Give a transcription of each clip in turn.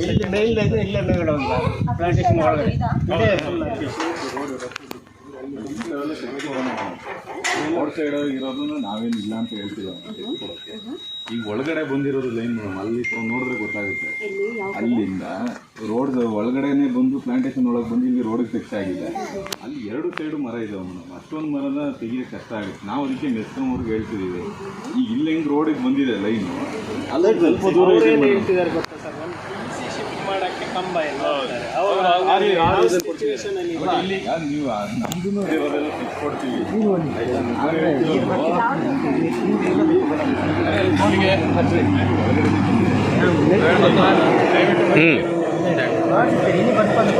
ಇಲ್ಲ ಪ್ಲಾಂಟೇಶನ್ ಒಳಗಡೆ. ಇದೆ ರೋಡ್ ಸೈಡ್ ಇರೋದನ್ನ ನಾವೇನು ಇಲ್ಲ ಅಂತ ಹೇಳ್ತೀವಿ. ಈಗ ಒಳಗಡೆ ಬಂದಿರೋದು ಲೈನ್ ಮೇಡಮ್ ಅಲ್ಲಿ ನೋಡಿದ್ರೆ ಗೊತ್ತಾಗುತ್ತೆ. ಅಲ್ಲಿಂದ ರೋಡ್ ಒಳಗಡೆನೆ ಬಂದು ಪ್ಲಾಂಟೇಶನ್ ಒಳಗೆ ಬಂದು ಇಲ್ಲಿ ರೋಡ್ ಫಿಕ್ಸ್ ಆಗಿದೆ. ಅಲ್ಲಿ ಎರಡು ಸೈಡು ಮರ ಇದಾವೆ ಮೇಡಮ್ ಅಷ್ಟೊಂದು ಮರನ ತೆಗಿಯೋಕೆ ಕಷ್ಟ ಆಗುತ್ತೆ. ನಾವು ಅದಕ್ಕೆ ಮೆಸ್ಕೊಂಡ್ರಿಗೆ ಹೇಳ್ತಿದ್ದೀವಿ ಈಗ ಇಲ್ಲಿ ಹೆಂಗೆ ರೋಡಿಗೆ ಬಂದಿದೆ ಲೈನು ಅಲ್ಲೇ ಸ್ವಲ್ಪ ದೂರ ಇದೆ ಕಂಬ ಎಲ್ಲ ಹಾಕ್ತಾರೆ. ಅವರು ಯಾವ situation ಅಲ್ಲಿ ಅಲ್ಲ, ಇಲ್ಲಿ ಈಗ ನೀವು ನಮ್ದು ಇರೋದೆಲ್ಲ ಫಿಕ್ಸ್ ಕೊಡ್ತೀವಿ ಆಯ್ತಾ? ನಾವ್ ಹೇಳ್ತಿರೋದು ಇಲ್ಲಿಗೆ ಹಚ್ರಿ. ಇಲ್ಲಿ ಬಂದ್ಕೊಂಡು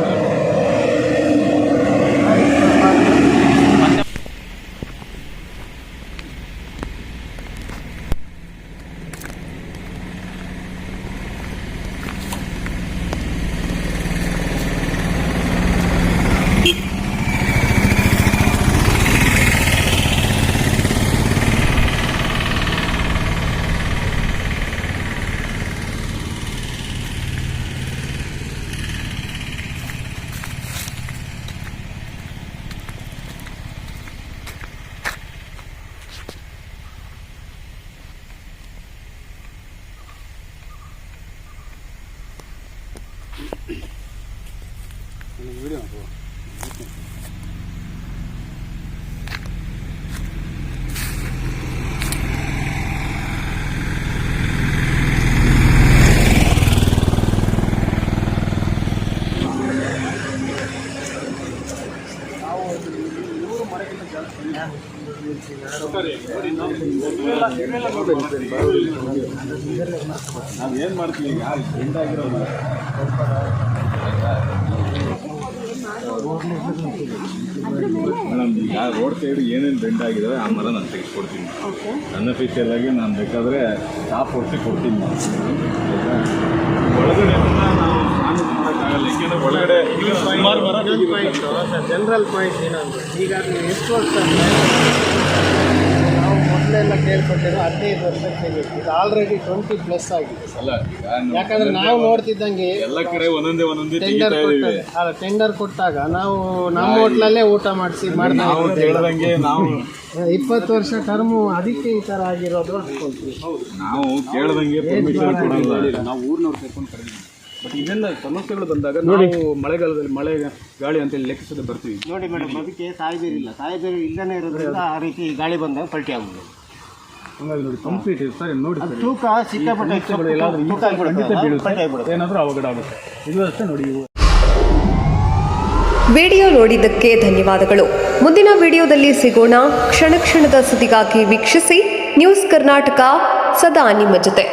ನಾವ್ ಏನ್ ಮಾಡ್ತೀವಿ ಈಗ ಫ್ರೆಂಡ್ ಮೇಡಮ್ ಈಗ ರೋಡ್ ಸೈಡ್ ಏನೇನು ಬೆಂಡ್ ಆಗಿದಾವೆ ಆ ಮರ ನಾನು ತೆಗೆಸ್ಕೊಡ್ತೀನಿ ಅನ್ಅಫಿಷಿಯಲ್ ಆಗಿ ನಾನು ಬೇಕಾದ್ರೆ ಟಾಪ್ ಹೊಡಿಸಿ ಕೊಡ್ತೀನಿ. ಒಳಗಡೆ ನಾವು ಸುಮಾರು ಪಾಯಿಂಟ್ ಸರ್ ಜನರಲ್ ಪಾಯಿಂಟ್ ಏನಂದ್ರೆ ಈಗ ನೀವು ಎಷ್ಟು ವರ್ಷ ನಾವು ಮೊದಲೆಲ್ಲ ಕೇಳ್ಕೊಟ್ಟಿರೋ ಹದಿನೈದು ವರ್ಷಕ್ಕೆ ಬೇಕು. ಇದು ಆಲ್ರೆಡಿ ಟ್ವೆಂಟಿ ಪ್ಲಸ್ ಆಗಿದೆ. ಅಲ್ಲ ಈಗ ನಾವು ಯಾಕಂದ್ರೆ ನಾವು ನೋಡ್ತಿದ್ದಂಗೆ ಎಲ್ಲ ಕಡೆ ಒಂದೊಂದೇ ಒಂದೊಂದೇ ಟೆಂಡರ್ ತೆಗಿತಾ ಇದೀವಿ ಕೊಟ್ಟಾಗ ಅಲ್ಲ ಟೆಂಡರ್ ಕೊಟ್ಟಾಗ ನಾವು ನಮ್ಮ ಹೋಟ್ಲಲ್ಲೇ ಊಟ ಮಾಡಿಸಿ ಮಾಡ್ತಾ ನಾವು. ಕೇಳ್ದಂಗೆ ನಾವು ಇಪ್ಪತ್ತು ವರ್ಷ ಟರ್ಮು ಅದಕ್ಕೆ ಈ ಥರ ಆಗಿರೋದು ಅನ್ಕೊಳ್ತೀವಿ ನಾವು ಕೇಳ್ದಂಗೆ ಪರ್ಮಿಷನ್ ಕೊಡಲ್ಲ. ನಾವು ಊರಿನವ್ರು ಸೇರ್ಕೊಂಡು ಕರೆದಿದ್ದೀವಿ. ಬಟ್ ಸಮಸ್ಯೆಗಳು ಬಂದಾಗ ನಾವು ಮಳೆಗಾಲದಲ್ಲಿ ಮಳೆ ಗಾಳಿ ಅಂತೇಳಿ ಲೆಕ್ಕಿಸದೆ ಬರ್ತೀವಿ. ನೋಡಿ ಮೇಡಮ್ ಅದಕ್ಕೆ ಸಾಯ್ಬೇರಿಲ್ಲ ಸಾಯಿಬೇರಿ ಇಲ್ಲನೇ ಇರೋದ್ರಿಂದ ಆ ರೀತಿ ಗಾಳಿ ಬಂದಾಗ ಪಲ್ಟಿ ಆಗ್ಬೋದು ಹಂಗಾಗಿ ನೋಡಿ ಕಂಪ್ಲೀಟ್ ಸರಿ ನೋಡಿ ಅದು ತೂಕ ಸಿಕ್ಕಾಪಟ್ಟೆ ಎಲ್ಲಾದ್ರೂ ಈ ತೂಕ ಆಗ್ಬಿಡುತ್ತೆ, ಖಂಡಿತ ಬೀಳುತ್ತೆ. ಏನಾದರೂ ಅವಘಡ ಆಗುತ್ತೆ. ಇದು ಅಷ್ಟೇ ನೋಡಿ ವಿಡಿಯೋ ನೋಡಿದ್ದಕ್ಕೆ ಧನ್ಯವಾದಗಳು. ಮುಂದಿನ ವಿಡಿಯೋದಲ್ಲಿ ಸಿಗೋಣ. ಕ್ಷಣ ಕ್ಷಣದ ಸುದ್ದಿಗಾಗಿ ವೀಕ್ಷಿಸಿ. ನ್ಯೂಸ್ ಕರ್ನಾಟಕ ಸದಾ ನಿಮ್ಮ ಜೊತೆ.